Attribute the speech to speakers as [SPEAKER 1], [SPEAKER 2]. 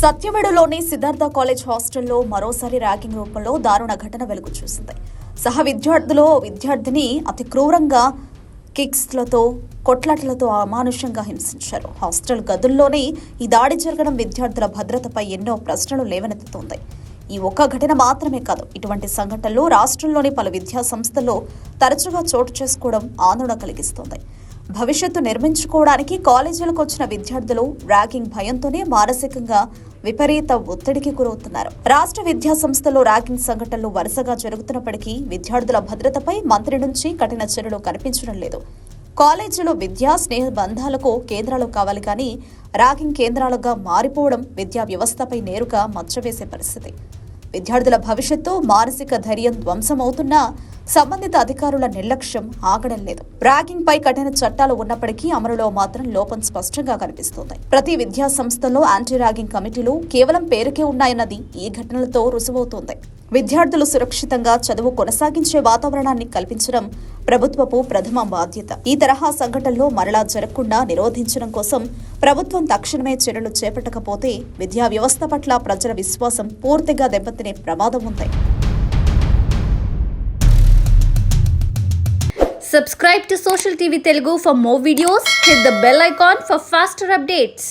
[SPEAKER 1] సత్యవేడులోని Siddhartha college హాస్టల్లో మరోసారి ragging రూపంలో దారుణ ఘటన వెలుగు చూసింది. సహ విద్యార్థులు విద్యార్థిని అతి క్రూరంగా కిక్స్లతో కొట్లాటలతో అమానుషంగా హింసించారు. హాస్టల్ గదుల్లోనే ఈ దాడి జరగడం విద్యార్థుల భద్రతపై ఎన్నో ప్రశ్నలు లేవనెత్తుతోంది. ఈ ఒక్క ఘటన మాత్రమే కాదు ఇటువంటి సంఘటనలు రాష్ట్రంలోని పలు విద్యా సంస్థల్లో తరచుగా చోటు చేసుకోవడం ఆందోళన కలిగిస్తోంది. భవిష్యత్తు నిర్మించుకోవడానికి కాలేజీలకు వచ్చిన విద్యార్థులు ర్యాగింగ్ భయంతోనే మానసికంగా విపరీత ఒత్తిడికి గురవుతున్నారు. రాష్ట్ర విద్యా సంస్థలో ర్యాగింగ్ సంఘటనలు వరుసగా జరుగుతున్నప్పటికీ విద్యార్థుల భద్రతపై మంత్రి నుంచి కఠిన చర్యలు కనిపించడం లేదు. కాలేజీలో విద్యా స్నేహ బంధాలకు కేంద్రాలు కావాలి కానీ ర్యాగింగ్ కేంద్రాలుగా మారిపోవడం విద్యా వ్యవస్థపై నేరుగా మచ్చవేసే పరిస్థితి. విద్యార్థుల భవిష్యత్తు మానసిక ధైర్యం ధ్వంసమవుతున్నా సంబంధిత అధికారుల నిర్లక్ష్యం ఆగడం లేదు. ర్యాగింగ్ పై కఠిన చట్టాలు ఉన్నప్పటికీ అమలులో మాత్రం లోపం స్పష్టంగా కనిపిస్తోంది. ప్రతి విద్యా సంస్థలో యాంటీ ర్యాగింగ్ కమిటీలు కేవలం పేరుకే ఉన్నాయన్నది ఈ ఘటనలతో రుజువవుతోంది. విద్యార్థులు సురక్షితంగా చదువు కొనసాగించే వాతావరణాన్ని కల్పించడం ప్రభుత్వపు ప్రథమ బాధ్యత ఈ తరహా సంఘటనలు మరలా జరగకుండా నిరోధించడం కోసం ప్రభుత్వం తక్షణమే చర్యలు చేపట్టకపోతే విద్యా వ్యవస్థ పట్ల ప్రజల విశ్వాసం పూర్తిగా దెబ్బతినే ప్రమాదం ఉంది
[SPEAKER 2] Subscribe to Social TV Telugu for more videos. Hit the bell icon for faster updates.